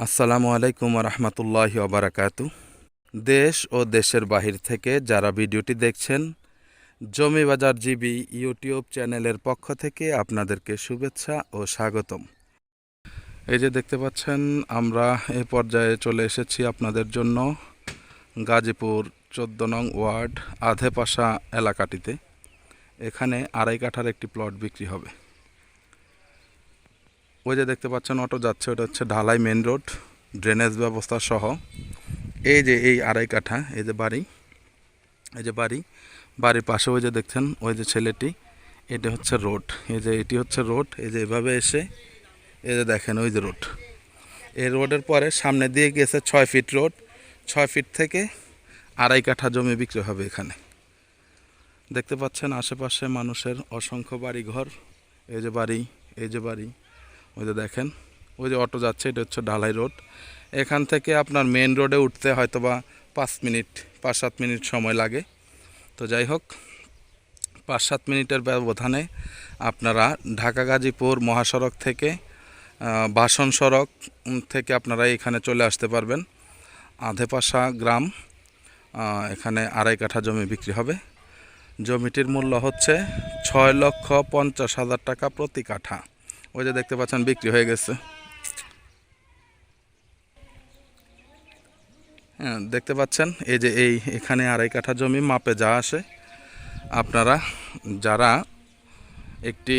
আসসালামু আলাইকুম রহমতুল্লাহ ওবরাকাতু দেশ ও দেশের বাহির থেকে যারা ভিডিওটি দেখছেন জমি বাজার জিবি ইউটিউব চ্যানেলের পক্ষ থেকে আপনাদেরকে শুভেচ্ছা ও স্বাগতম। এই যে দেখতে পাচ্ছেন, আমরা এ পর্যায়ে চলে এসেছি আপনাদের জন্য গাজীপুর চোদ্দ নং ওয়ার্ড আধেপাশা এলাকাটিতে। এখানে আড়াই কাঠার একটি প্লট বিক্রি হবে। ওই যে দেখতে পাচ্ছেন অটো যাচ্ছে, ওটা হচ্ছে ঢালাই মেন রোড ড্রেনেজ ব্যবস্থা সহ। এই যে এই আড়াই কাঠা, এই যে বাড়ি, এই যে বাড়ি, বাড়ির পাশে ওই যে দেখছেন, ওই যে ছেলেটি, এটা হচ্ছে রোড এই যে এটি হচ্ছে রোড এই যে এভাবে এসে, এই যে দেখেন ওই যে রোড এই রোডের পরে সামনে দিয়ে গেছে ছয় ফিট রোড ছয় ফিট থেকে আড়াই কাঠা জমি বিক্রি হবে এখানে। দেখতে পাচ্ছেন আশেপাশে মানুষের অসংখ্য বাড়ি ঘর এই যে বাড়ি, এই যে বাড়ি। ওই যে দেখেন, ওই যে অটো যাচ্ছে, এটা হচ্ছে ঢালাই রোড। এখান থেকে আপনার মেন রোডে উঠতে হয়তো বা পাঁচ মিনিট, পাঁচ সাত মিনিট সময় লাগে। তো যাই হোক, পাঁচ সাত মিনিটের ব্যবধানে আপনারা ঢাকা গাজীপুর মহাসড়ক থেকে বাসন সড়ক থেকে আপনারা এখানে চলে আসতে পারবেন। আধেপাশা গ্রাম এখানে আড়াই কাঠা জমি বিক্রি হবে। জমিটির মূল্য হচ্ছে ছয় লক্ষ পঞ্চাশ হাজার টাকা প্রতি কাঠা। ওই যে দেখতে পাচ্ছেন বিক্রি হয়ে গেছে। হ্যাঁ দেখতে পাচ্ছেন এই যে এই এখানে আড়াই কাঠা জমি মাপে যা আসে। আপনারা যারা একটি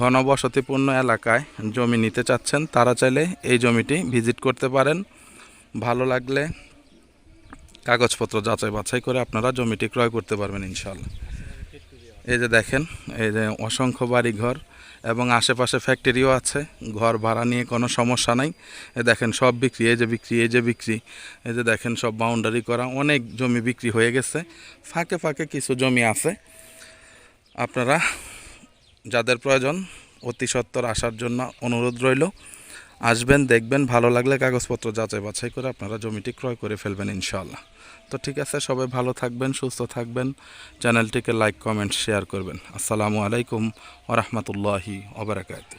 ঘনবসতিপূর্ণ এলাকায় জমি নিতে চাচ্ছেন, তারা চাইলে এই জমিটি ভিজিট করতে পারেন। ভালো লাগলে কাগজপত্র যাচাই বাছাই করে আপনারা জমিটি ক্রয় করতে পারবেন ইনশাল্লাহ এই যে দেখেন, এই যে অসংখ্য বাড়ি ঘর এবং আশেপাশে ফ্যাক্টরিও আছে। ঘর ভাড়া নিয়ে কোনো সমস্যা নাই। এ দেখেন সব বিক্রি, এই যে বিক্রি, এই যে বিক্রি, এই যে দেখেন সব বাউন্ডারি করা, অনেক জমি বিক্রি হয়ে গেছে। ফাঁকে ফাঁকে কিছু জমি আছে। আপনারা, যাদের প্রয়োজন, অতি সত্বর আসার জন্য অনুরোধ রইল। আসবেন, দেখবেন, ভালো লাগলে কাগজপত্র যাচাই বাছাই করে আপনারা জমিটি ক্রয় করে ফেলবেন ইনশাল্লাহ তো ঠিক আছে, সবাই ভালো থাকবেন, সুস্থ থাকবেন। চ্যানেলটিকে লাইক, কমেন্ট, শেয়ার করবেন। আসসালামু আলাইকুম ওরহমতুল্লাহি ওবরাকাতু